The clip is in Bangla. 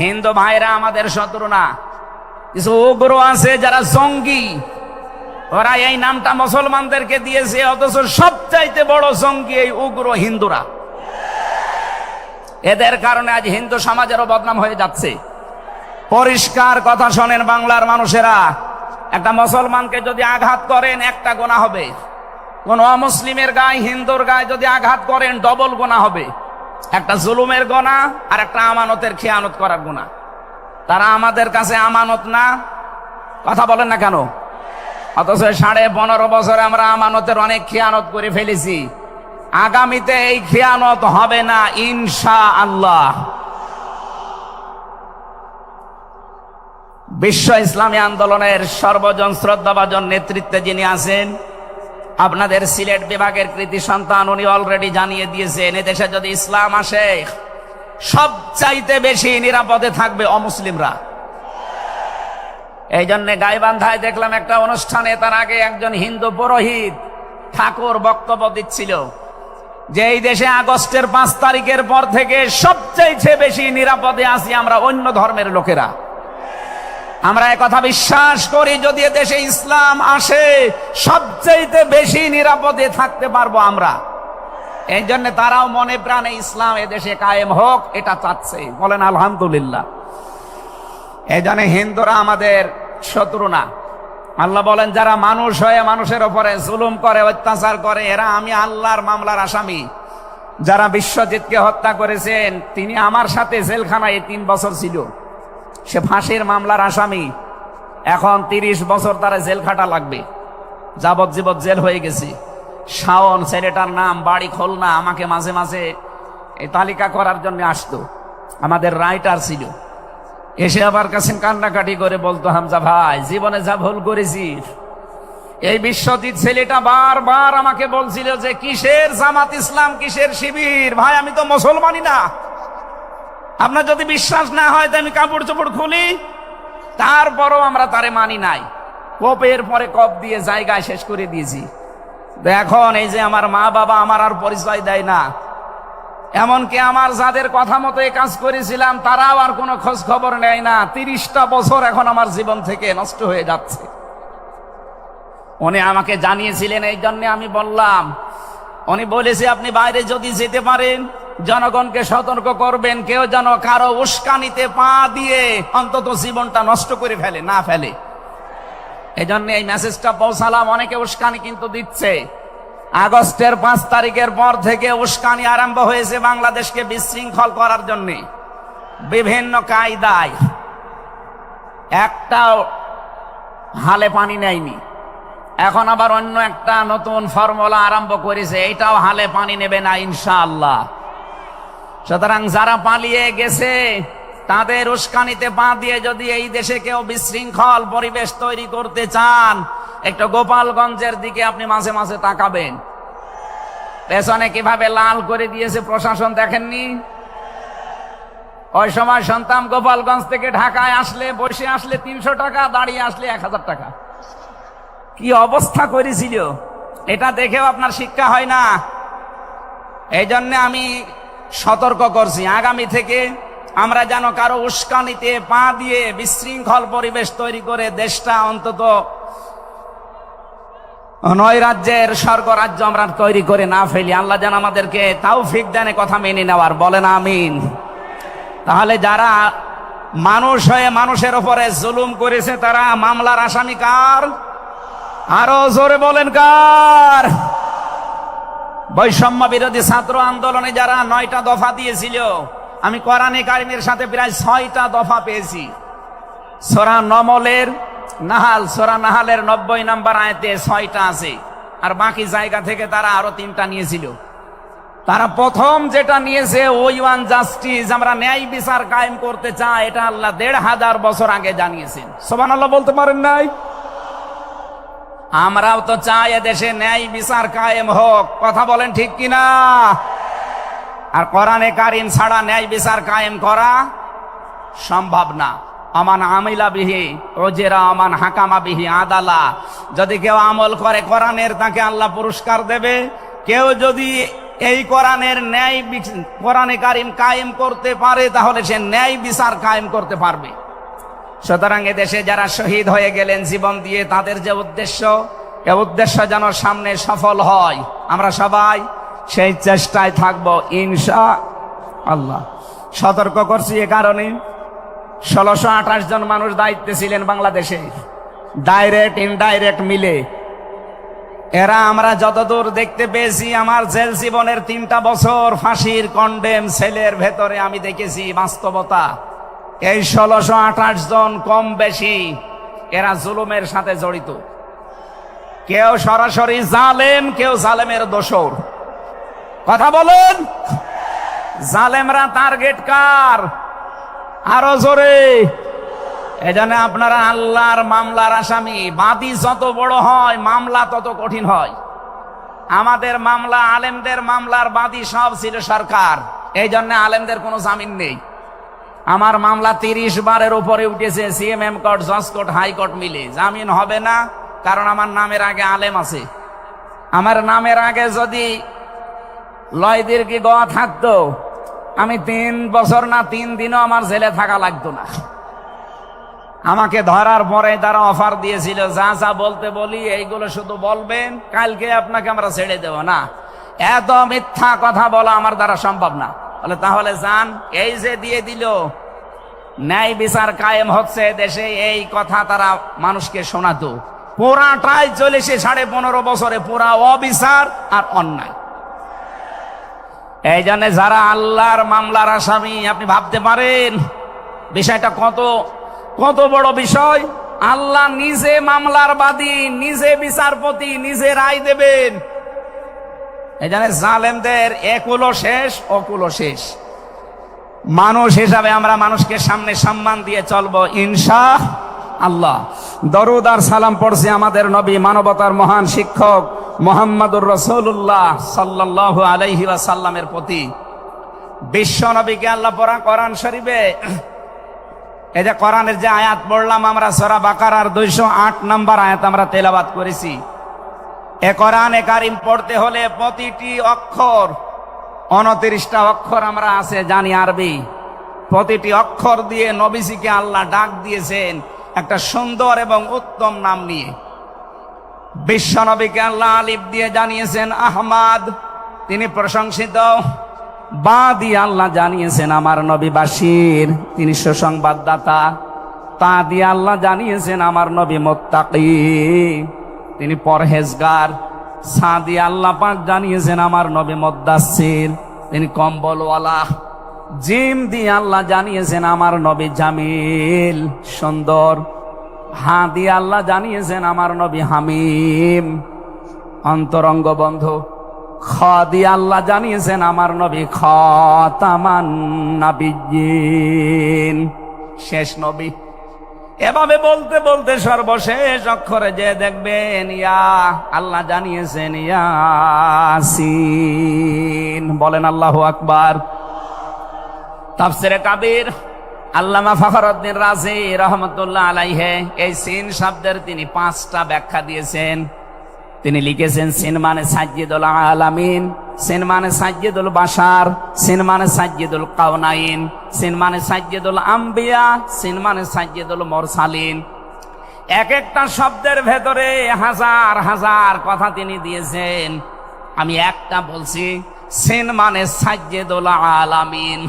হিন্দু ভাইরা আমাদের শত্রু না। কিছু উগ্র আছে যারা জঙ্গি। ওরা এই নামটা মুসলমানদেরকে দিয়েছে, অথচ সবচাইতে বড় জঙ্গি এই উগ্র হিন্দুরা। এদের কারণে আজ হিন্দু সমাজেরও বদনাম হয়ে যাচ্ছে। পরিষ্কার কথা শোনেন বাংলার মানুষেরা, একটা মুসলমানকে যদি আঘাত করেন, একটা গোনা হবে। কোন অমুসলিমের গায়ে, হিন্দুর গায়ে যদি আঘাত করেন ডবল গোনা হবে। একটা জুলুমের গোনা আর একটা আমানতের খেয়ানত করার গোনা তারা আমাদের কাছে আমানত না। কথা বলেন না কেন? অথচ সাড়ে পনেরো বছরে আমরা আমানতের অনেক খেয়ানত করে ফেলেছি। আগামীতে এই খেয়ানত হবে না ইনশা আল্লাহ বিশ্ব ইসলামী আন্দোলনের সর্বজন শ্রদ্ধাভাজন নেতৃত্বে যিনি আছেন আপনাদের সিলেট বিভাগের কৃতি সন্তান উনি অলরেডি জানিয়ে দিয়েছেন এদেশে যদি ইসলাম আসে, সবচাইতে বেশি নিরাপদে থাকবে অমুসলিমরা। এই জন্য গাইবান্ধায় দেখলাম একটা অনুষ্ঠানে তার আগে একজন হিন্দু পুরোহিত ঠাকুর বক্তব্য দিচ্ছিল যে এই দেশে আগস্টের পাঁচ তারিখের পর থেকে সবচাইতে বেশি নিরাপদে আছি আমরা অন্য ধর্মের লোকেরা। আমরা কথা বিশ্বাস করি, যদি দেশে ইসলাম আসে, সবচাইতে বেশি নিরাপদে থাকতে পারব আমরা। এই জন্য তারাও মনে প্রাণে ইসলাম এদেশে কায়েম হোক, এটা চাচ্ছে। বলেন, আলহামদুলিল্লাহ। এই জন্য হিন্দুরা আমাদের শত্রু না। আল্লাহ বলেন, যারা মানুষ হয়ে মানুষের ওপরে জুলুম করে, অত্যাচার করে, এরা আমি আল্লাহর মামলার আসামি। যারা বিশ্বজিৎকে হত্যা করেছেন, তিনি আমার সাথে জেলখানায় তিন বছর ছিল। সে ফাঁসির মামলার আসামি। এখন তিরিশ বছর তারা জেল খাটা লাগবে যাবজ্জীবত জেল হয়ে গেছে। শাওন, ছেলেটার নাম, বাড়ি, খোলনা, আমাকে মাঝে মাঝে এই তালিকা করার জন্য আসতো। আমাদের রাইটার ছিল। এসে আবার কাছে কান্নাকাটি করে বলতো, হামজা ভাই, জীবনে যা ভুল করেছি। এই বিশ্বজিৎ ছেলেটা বারবার আমাকে বলছিল যে, কিসের জামাত ইসলাম, কিসের শিবির? ভাই, আমি তো মুসলমানই না। আপনার যদি বিশ্বাস না হয় তো আমি কাপড় চোপড় খুলি, তারপরও আমরা তারে মানি নাই। কপের পরে কপ দিয়ে জায়গায় শেষ করে দিয়েছি। এখন এই যে আমার মা বাবা আমার আর পরিচয় দেয় না। এমনকি আমার যাদের কথা মতো এই কাজ করেছিলাম, তারাও আর কোনো খোঁজ খবর নেয় না। তিরিশটা বছর এখন আমার জীবন থেকে নষ্ট হয়ে যাচ্ছে। উনি আমাকে জানিয়েছিলেন, এই জন্য আমি বললাম, উনি বলেছে, আপনি বাইরে যদি যেতে পারেন জনগণকে সতর্ক করবেন, কেউ যেন কারও উস্কানিতে পা দিয়ে অন্তত জীবনটা নষ্ট করে ফেলে, না ফেলে। এই জন্য এই মেসেজটা পৌঁছালাম, অনেকে উস্কানি কিন্তু দিচ্ছে। আগস্টের পাঁচ তারিখের পর থেকে উস্কানি আরম্ভ হয়েছে বাংলাদেশকে বিশৃঙ্খল করার জন্য। বিভিন্ন কায়দায়। একটাও হালে পানি নেয়নি। এখন আবার অন্য একটা নতুন ফর্মুলা আরম্ভ করেছে এটাও হালে পানি নেবে না, ইনশাআল্লাহ। সুতরাং যারা পালিয়ে গেছে, তাদের উস্কানিতে পা দিয়ে যদি এই দেশে কেউ বিশৃঙ্খল পরিবেশ তৈরি করতে চান, একটু গোপালগঞ্জের দিকে আপনি মাঝে মাঝে তাকাবেন। পেছনে কীভাবে লাল করে দিয়েছে প্রশাসন দেখেননি? ওই সময় সন্তান গোপালগঞ্জ থেকে ঢাকায় আসলে, বসে আসলে তিনশো টাকা, দাঁড়িয়ে আসলে এক হাজার টাকা। কি অবস্থা করেছিল? এটা দেখেও আপনার শিক্ষা হয় না। এই জন্য আমি সতর্ক করছি। আগামী থেকে আমরা যেন কারও উস্কানিতে পা দিয়ে বিশৃঙ্খল পরিবেশ তৈরি করে দেশটা অন্তত নয় রাজ্যের স্বর্গ রাজ্য আমরা তৈরি করে না ফেলি। আল্লাহ যেন আমাদেরকে তাও ফিক দেনে কথা মেনে নেওয়ার। বলেন আমিন। তাহলে যারা মানুষ হয়ে মানুষের ওপরে জুলুম করেছে, তারা মামলার আসামি কার? আরও জোরে বলেন কার? বৈষম্য বিরোধী ছাত্র আন্দোলনে যারা নয়টা দফা দিয়েছিল, আমি কোরআনে কারিমের সাথে প্রায় ছয়টা দফা পেয়েছি। সোরা নমলের নাহাল, সোরা নাহালের নব্বই নম্বর আয়তে ছয়টা আছে, আর বাকি জায়গা থেকে তারা আরও তিনটা নিয়েছিল। তারা প্রথম যেটা নিয়েছে, ওই ওয়ান জাস্টিস, আমরা ন্যায় বিচার কায়েম করতে চাই, এটা আল্লাহ দেড় হাজার বছর আগে জানিয়েছেন। সোমান আল্লাহ বলতে পারেন নাই? আমরাও তো চাই দেশে ন্যায় বিচার কায়েম হোক। কথা বলেন ঠিক কিনা? আর কোরআনে কারিম ছাড়া ন্যায় বিচার কায়েম করা সম্ভব না। আমান আমিলা বিহি ওজেরা আমান হাকামা বিহি আদালা। যদি কেউ আমল করে কোরআনের, তাকে আল্লাহ পুরস্কার দেবে। কেউ যদি এই কোরআনের ন্যায় কোরআনে কারিম কায়েম করতে পারে, তাহলে সে ন্যায় বিচার কায়েম করতে পারবে। সুতরাং দেশে যারা শহীদ হয়ে গেলেন জীবন দিয়ে, তাদের যে উদ্দেশ্য, এ উদ্দেশ্য যেন সামনে সফল হয়। আমরা সবাই সেই চেষ্টায় থাকব, ইনশা আল্লাহ। সতর্ক করছি এ কারণে। ষোলোশো আঠাশ জন মানুষ দায়িত্বে ছিলেন বাংলাদেশে। ডাইরেক্ট, ইনডাইরেক্ট মিলে। এরা আমরা যতদূর দেখতে পেয়েছি, আমার জেল জীবনের তিনটা বছর ফাঁসির কন্ডেম সেলের ভেতরে আমি দেখেছি বাস্তবতা। এই ষোলোশো আঠাশ জন কম বেশি এরা জুলুমের সাথে জড়িত। কেউ সরাসরি জালেম, কেউ জালেমের দোসর কথা বলুন। জালেমরা টার্গেট কার? আরও জোরে। এজন্য আপনারা আল্লাহর মামলার আসামি। বাদী যত বড় হয়, মামলা তত কঠিন হয়। আমাদের মামলা, আলেমদের মামলার বাদী সব ছিল সরকার। এই জন্য আলেমদের কোনো জামিন নেই। আমার মামলা তিরিশ বারের উপরে উঠেছে সিএমএম কোর্ট, জজ কোর্ট হাইকোর্ট মিলে। জামিন হবে না, কারণ আমার নামের আগে আলেম আছে। আমার নামের আগে যদি লয়দির কি গোয়া থাকতো, আমি তিন বছর না তিন দিনও আমার জেলে থাকা লাগতো না। আমাকে ধরার পরে তারা অফার দিয়েছিল, যা যা বলতে বলি, এইগুলো শুধু বলবেন, কালকে আপনাকে আমরা ছেড়ে দেব না। এত মিথ্যা কথা বলা আমার দ্বারা সম্ভব না। বলে, তাহলে যান এই যে দিয়ে দিল, ন্যায় বিচার কায়েম হচ্ছে দেশে, এই কথা তারা মানুষকে শোনাতো। পুরাটাই চলেছে সাড়ে পনেরো বছরে পুরা অবিচার আর অন্যায়। এই জন্য যারা আল্লাহর মামলার আসামি, আপনি ভাবতে পারেন, বিষয়টা কত কত বড় বিষয়। আল্লাহ নিজে মামলার বাদী, নিজে বিচারপতি, নিজে রায় দেবেন। জন্য জালেমদের একুলো শেষ অকুলো শেষ। মানুষ হিসাবে আমরা মানুষকে সামনে সম্মান দিয়ে চলবো, ইনশা আল্লাহ। দরুদ আর সালাম পড়ছে আমাদের নবী মানবতার মহান শিক্ষক মোহাম্মদুর রসুল্লাহ সাল্লাহ আলাইহি সাল্লামের প্রতি। বিশ্ব নবীকে আল্লাহ পড়া কোরআন শরীফে এই যে কোরআনের যে আয়াত পড়লাম আমরা সরা বাকার আর দুইশো আট নম্বর আয়াত আমরা তেলাবাত করেছি। এ কোরআনে কারিম পড়তে হলে প্রতিটি অক্ষর উনত্রিশটা অক্ষর আমরা আছে, জানি আরবি। প্রতিটি অক্ষর দিয়ে নবীজিকে আল্লাহ ডাক দিয়েছেন একটা সুন্দর এবং উত্তম নাম নিয়ে। বিশ্ব নবীকে আল্লাহ আলিফ দিয়ে জানিয়েছেন, আহমাদ। তিনি প্রশংসিত। বা দিয়ে আল্লাহ জানিয়েছেন, আমার নবী বাসির তিনি সুসংবাদদাতা। তা দিয়ে আল্লাহ জানিয়েছেন, আমার নবী মোত্তাকি। তিনি পরহেজগার। সা দিয়ে আল্লাহ পাক জানিয়েছেন, আমার নবী মদ্দাসির তিনি কম্বলওয়ালা। জিম দিয়ে আল্লাহ জানিয়েছেন, আমার নবী জামিল। সুন্দর। হা দিয়ে আল্লাহ জানিয়েছেন, আমার নবী হামিম। অন্তরঙ্গ বন্ধু। খ দিয়ে আল্লাহ জানিয়েছেন, আমার নবী খতামান নাবিয়িন শেষ নবী। এভাবে বলতে বলতে সর্বশেষ অক্ষরে যে দেখবেন, ইয়া, আল্লাহ জানিয়েছেন, ইয়াসিন। বলেন আল্লাহ আকবার। তাফসিরে কাবির আল্লামা ফখরুদ্দিন রাজি রহমতুল্লাহ আলাইহে, এই সিন শব্দের তিনি পাঁচটা ব্যাখ্যা দিয়েছেন। তিনি লিখেছেন, সিন মানে সাজ্জিদুল আলামিন। সিন মানে সাজ্জেদুল বাসার সেন মানে সাজ্জিদুল কাউনাইন সেন মানে সাজ্জেদুল আম্বিয়া সেন মানে সাজ্জেদুল মোরসালিন। এক একটা শব্দের ভেতরে হাজার হাজার কথা তিনি দিয়েছেন। আমি একটা বলছি সেন মানে সাজ্জেদুল আলামিন।